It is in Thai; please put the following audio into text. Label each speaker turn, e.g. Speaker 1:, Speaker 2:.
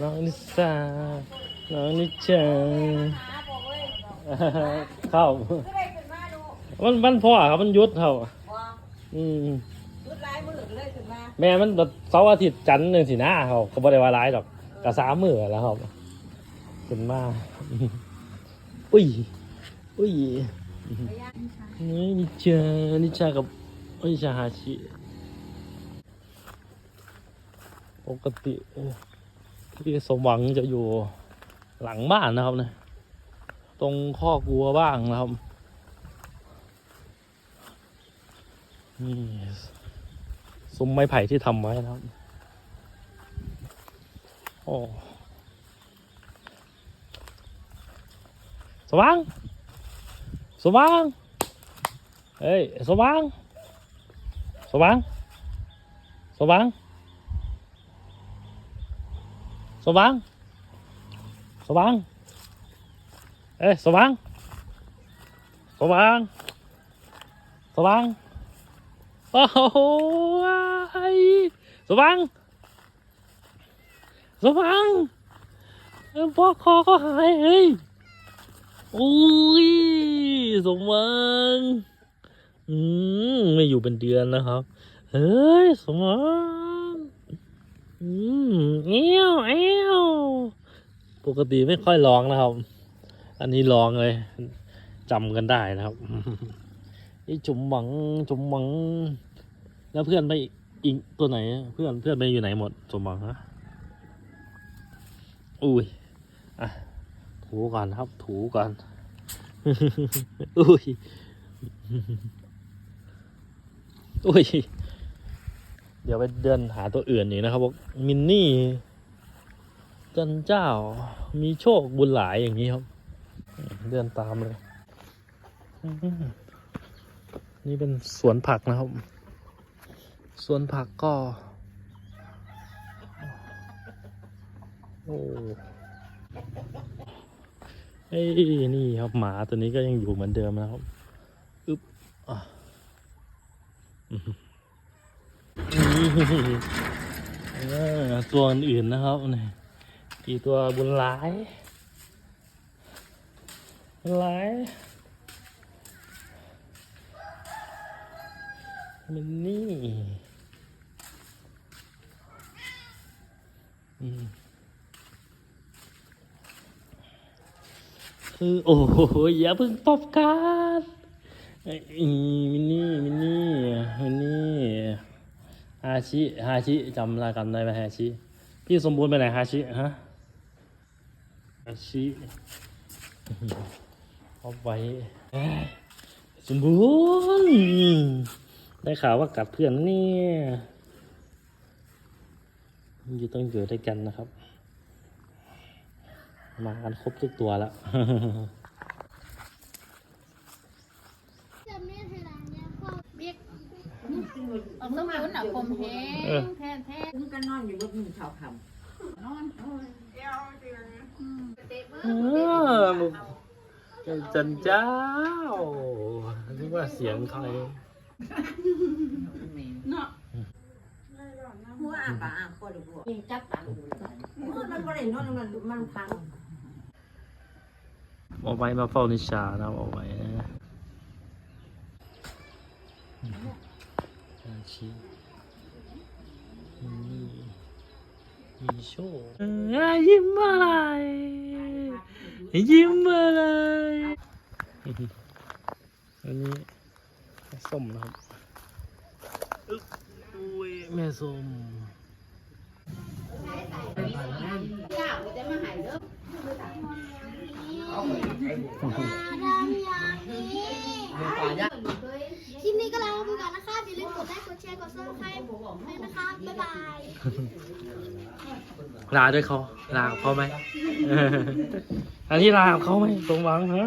Speaker 1: ซ่าน้องนิชาเข้า
Speaker 2: ก็ได้ขึ้นมาดู
Speaker 1: มันมันพ่อครับมันหยุดเขา
Speaker 2: บ่
Speaker 1: อืม
Speaker 2: รุดลายมือก็เลยขึ้นมา
Speaker 1: แม่มันแบบเสาร์อาทิตย์จันทร์หนึ่งสีหน้าเขาก็บ่ได้ว่าร้ายดอกกะสามมือแล้วครับขึ้นมาอุ้ยอุ้ยนี่นิชานิชากับนิชาฮาชิปกติ ที่สมหวังจะอยู่หลังบ้านนะครับเนี่ยตรงข้อกลัวบ้างนะครับนี่ซุ้มไม้ไผ่ที่ทำไว้นะครับ โอ้สว่าง สว่าง เฮ้ย สว่าง สว่าง สว่าง สว่างสว่างเอ้ยสว่างสว่างสว่างโอ้โหสว่างสว่างเออพ่อคอก็หายเฮ้ยอุ้ยสว่างอืมไม่อยู่เป็นเดือนนะครับ เฮ้ยสว่าง อืมเอ้วเอ้วปกติไม่ค่อยร้องนะครับ อันนี้ร้องเลยจำกันได้นะครับไอ้จุ๋มหวังจุ๋มหวัง แล้วเพื่อนไปอีกตัวไหน เพื่อนเพื่อนไปอยู่ไหนหมดสมหวังฮะอุ้ยอะถูก่อนครับ ถูก่อนอุ้ยอุ้ย เดี๋ยวไปเดินหาตัวอื่นอีกนะครับบอกมินนี่ จันเจ้า มีโชคบุญหลายอย่างนี้ครับ เดินตามเลย นี่เป็นสวนผักนะครับ สวนผักก็ โอ้เอ้ยนี่ครับหมาตัวนี้ก็ยังอยู่เหมือนเดิมนะครับ อึ๊บอะอื้ออ๋อ ตัวอื่นนะครับนี่กี่ตัวบุญหลายหลายมินนี่คือโอ้โหอย่าเพิ่งตบกันไอ้มินนี่มินนี่มินนี่ ฮาชิฮาชิจำรายกันได้ไหมฮาชิ พี่สมบูรณ์ไปไหนฮาชิฮะฮาชิเอาไว้สมบูรณ์ได้ข่าวว่ากัดเพื่อนเนี่ยอยู่ต้องอยู่ด้วยกันนะครับ มากันครบทุกตัวแล้ว
Speaker 3: จะไม่เทลานเนี่ยพ่อเบียก
Speaker 2: เอาต้องมา
Speaker 3: คุณอะผมแห้
Speaker 1: เออ
Speaker 3: งแท้แท้
Speaker 2: มึงก็นอนอยู่บนมือเช้าค
Speaker 3: นอน
Speaker 1: เออมึงจันเจ้านึกว่าเสียงใครำ
Speaker 2: เนาะหัวอ่างปากอ่างคอดูหัวยิงจับปากดูเลยมันก็เลยนอนมันมันพัง
Speaker 1: เอาไว้มาเฝ้านิชานะเอาไว้นะอาชีนี่ มีโชคเอ้ยยิ้มอะไร ยิ้มอะไรอันนี้แม่ส้มนะครับอึ๊บอุ้ยแม่ส้ม
Speaker 3: คลิปนี้ก็แล้วกันนะคะอย่าลืมกดไล ค์กดแชร์กดซับสไครต์ด้วยนะคะบ๊ายบาย
Speaker 1: ลาด้วยเขาลากับเขาไหมอันนี้ลากับเขาไหมตรงหวังฮะ